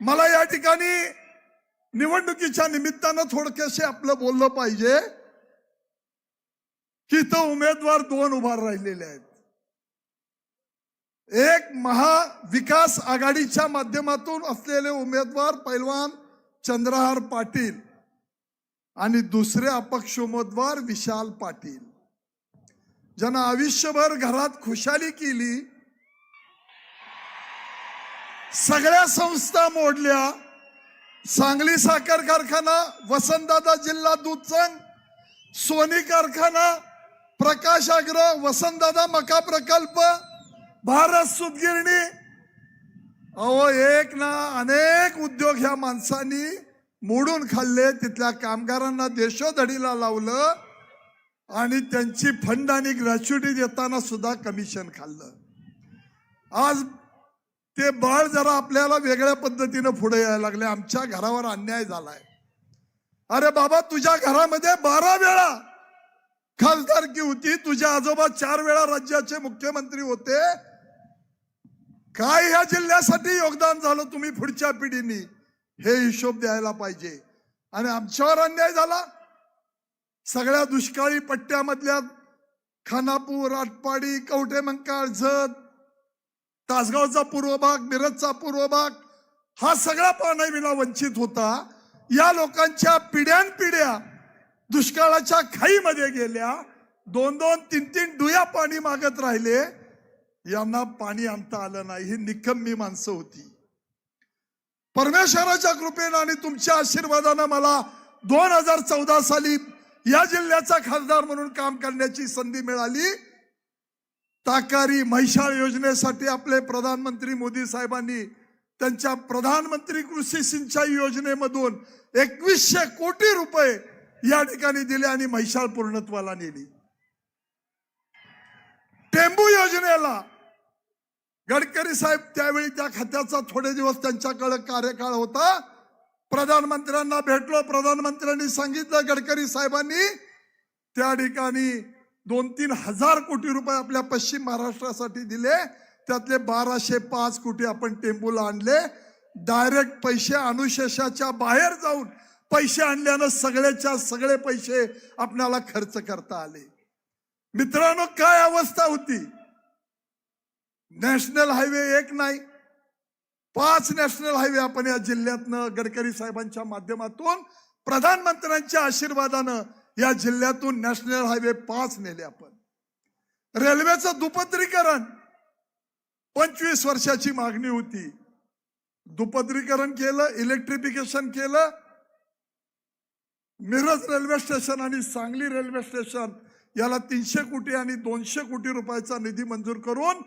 मला या ठिकाणी निवडणुकीच्या निमित्तानं थोडक्यासे आपलं बोललं पाहिजे की इथं उमेदवार दोन उभार राहिलेले आहेत. एक महाविकास आघाडीच्या माध्यमातून असलेले उमेदवार पैलवान चंद्रहार पाटील आणि दुसरे अपक्ष उमेदवार विशाल पाटील. ज्यांना आयुष्यभर घरात खुशाली केली सगळ्या संस्था मोडल्या. सांगली साखर कारखाना वसंतदादा जिल्हा दूध संघ सोनी कारखाना प्रकाश आग्रह वसंतदादा मका प्रकल्प भारत सुतगिरणी. अहो एक ना अनेक उद्योग ह्या माणसांनी मोडून खाल्ले. तिथल्या कामगारांना देशोधडीला लावलं आणि त्यांची फंड आणि ग्रॅच्युटी देताना सुद्धा कमिशन खाल्लं. आज ते बाळ जरा आपल्याला वेगळ्या पद्धतीनं पुढे यायला लागले. आमच्या घरावर अन्याय झालाय. अरे बाबा तुझ्या घरामध्ये बारा वेळा खासदारकी होती. तुझ्या आजोबा चार वेळा राज्याचे मुख्यमंत्री होते. काय ह्या जिल्ह्यासाठी योगदान झालं तुम्ही पुढच्या पिढीनी? हे हिशोब द्यायला पाहिजे. आणि आमच्यावर अन्याय झाला? सगळ्या दुष्काळी पट्ट्यामधल्या खानापूर आटपाडी कवठे मंकाळ तासगावचा पूर्व भाग मिरजचा पूर्व भाग हा सगळा पाण्याविना वंचित होता. या लोकांच्या पिढ्यान पिढ्या दुष्काळाच्या खाईमध्ये गेल्या. दोन दोन तीन तीन डुया पाणी मागत राहिले. यांना पाणी आणता आलं नाही. ही निकम्मी माणसं होती. परमेश्वराच्या कृपेनं आणि तुमच्या आशीर्वादानं मला दोन हजार चौदा साली या जिल्ह्याचा खासदार म्हणून काम करण्याची संधी मिळाली. ताकारी महिषाळ योजनेसाठी आपले प्रधानमंत्री मोदी साहेबांनी त्यांच्या प्रधानमंत्री कृषी सिंचाई योजनेमधून एकवीसशे कोटी रुपये या ठिकाणी दिले आणि म्हैशाळ पूर्णत्वाला नेली. टेंबू योजनेला गडकरी साहेब त्यावेळी त्या खात्याचा थोडे दिवस त्यांच्याकडे कार्यकाळ होता. प्रधानमंत्र्यांना भेटलो प्रधानमंत्र्यांनी सांगितलं गडकरी साहेबांनी त्या ठिकाणी दोन तीन हजार कोटी रुपये आपल्या पश्चिम महाराष्ट्रासाठी दिले. त्यातले बाराशे पाच कोटी आपण टेंबूला आणले. डायरेक्ट पैसे अनुशेषाच्या बाहेर जाऊन पैसे आणल्यानं सगळ्याच्या सगळे पैसे आपल्याला खर्च करता आले. मित्रांनो काय अवस्था होती? नॅशनल हायवे एक नाही. पाच नॅशनल हायवे आपण या जिल्ह्यातनं गडकरी साहेबांच्या माध्यमातून प्रधानमंत्र्यांच्या आशीर्वादानं या जिल्ह्यातून नॅशनल हायवे पाच नेले आपण. रेल्वेचं दुपत्रीकरण पंचवीस वर्षाची मागणी होती. दुपत्रीकरण केलं इलेक्ट्रिफिकेशन केलं. मिरज रेल्वे स्टेशन आणि सांगली रेल्वे स्टेशन याला तीनशे कोटी आणि दोनशे कोटी रुपयाचा निधी मंजूर करून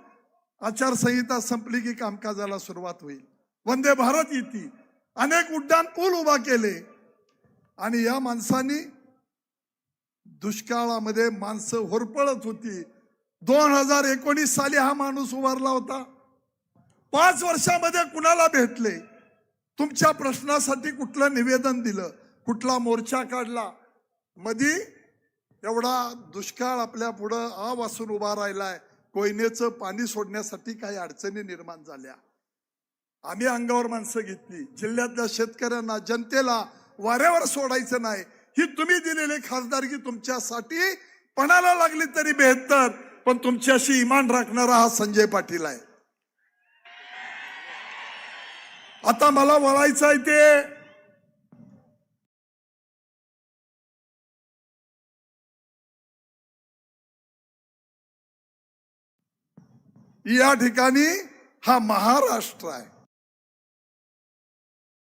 आचारसंहिता संपली की कामकाजाला सुरुवात होईल. वंदे भारत येते अनेक उड्डाण पूल उभा केले. आणि या माणसांनी दुष्काळामध्ये माणसं होरपळत होती. दोन हजार एकोणीस साली हा माणूस उभारला होता. पाच वर्षामध्ये कुणाला भेटले? तुमच्या प्रश्नासाठी कुठलं निवेदन दिलं? कुठला मोर्चा काढला? मधी एवढा दुष्काळ आपल्या पुढं आ वासून उभा राहिलाय. कोयनेचं पाणी सोडण्यासाठी काही अडचणी निर्माण झाल्या. आम्ही अंगावर माणसं घेतली. जिल्ह्यातल्या शेतकऱ्यांना जनतेला वाऱ्यावर सोडायचं नाही. ही तुम्ही दिलेली खासदारकी तुमच्यासाठी पणाला लागली तरी बेहत्तर पण तुमच्याशी इमान राखणारा हा संजय पाटील आहे. आता मला वळायचं आहे ते या ठिकाणी हा महाराष्ट्र आहे.